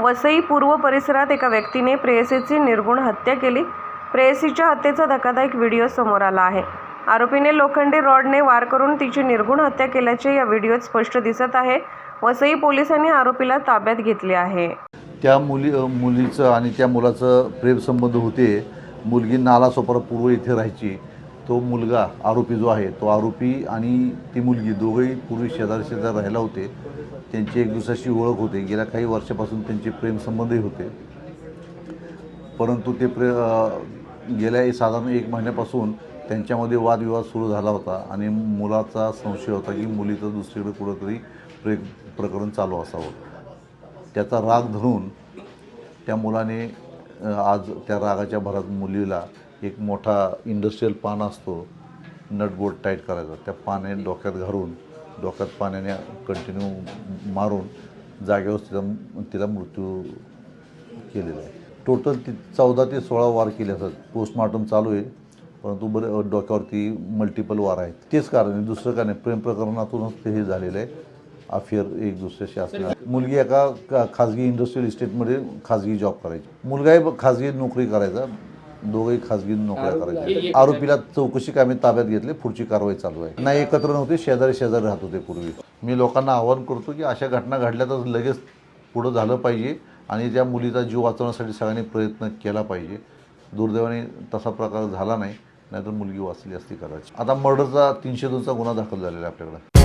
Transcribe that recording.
वसई पूर्व परिसरात एका व्यक्तीने प्रेयसीची निर्गुण हत्या केली. प्रेयसीच्या हत्येचा धक्कादायक व्हिडिओ समोर आला आहे. आरोपीने लोखंडी रॉडने वार करून तिची निर्गुण हत्या केल्याचे या व्हिडिओत स्पष्ट दिसत आहे. वसई पोलिसांनी आरोपीला ताब्यात घेतले आहे. त्या मुली मुलीचं आणि त्या मुलाचं प्रेमसंबंध होते. मुलगी नालासोपारा पूर्व इथे राहायची. तो मुलगा आरोपी जो आहे तो आरोपी आणि ती मुलगी दोघंही पूर्वी शेजार शेजार राहिला होते. त्यांची एक दुसऱ्याशी ओळख होते. गेल्या काही वर्षापासून त्यांचे प्रेमसंबंधही होते. परंतु ते प्रे गेल्या साधारण एक महिन्यापासून त्यांच्यामध्ये वादविवाद सुरू झाला होता आणि मुलाचा संशय होता की मुलीचं दुसरीकडे कुठंतरी प्रेम प्रकरण चालू असावं. त्याचा राग धरून त्या मुलाने आज त्या रागाच्या भरात मुलीला एक मोठा इंडस्ट्रीयल पान असतो. नटबोर्ड टाईट करायचा. त्या पाने डोक्यात घालून डोक्यात पाण्याने कंटिन्यू मारून जागेवर तिला तिला मृत्यू केलेला आहे. टोटल ती चौदा ते सोळा वार केले असतात. पोस्टमॉर्टम चालू आहे. परंतु बरे डोक्यावरती मल्टिपल वार आहेत. तेच कारण आहे. दुसरं कारण आहे. प्रेम प्रकरणातूनच ते हे झालेलं आहे. अफेअर एक दुसऱ्याशी असणार मुलगी एका का- खाजगी इंडस्ट्रियल इस्टेटमध्ये खाजगी जॉब करायची. मुलगाही खाजगी नोकरी करायचा. दोघंही खाजगी नोकऱ्या करायच्या आरोपीला चौकशी कामे ताब्यात घेतली पुढची कारवाई चालू आहे. नाही एकत्र नव्हते शेजारी शेजारी राहत होते पूर्वी. मी लोकांना आवाहन करतो की अशा घटना घडल्या तर लगेच पुढं झालं पाहिजे आणि त्या मुलीचा जीव वाचवण्यासाठी सगळ्यांनी प्रयत्न केला पाहिजे. दुर्दैवाने तसा प्रकार झाला नाही नाहीतर मुलगी वाचली असती करायची आता मर्डरचा तीनशे दोनचा गुन्हा दाखल झालेला आहे आपल्याकडं.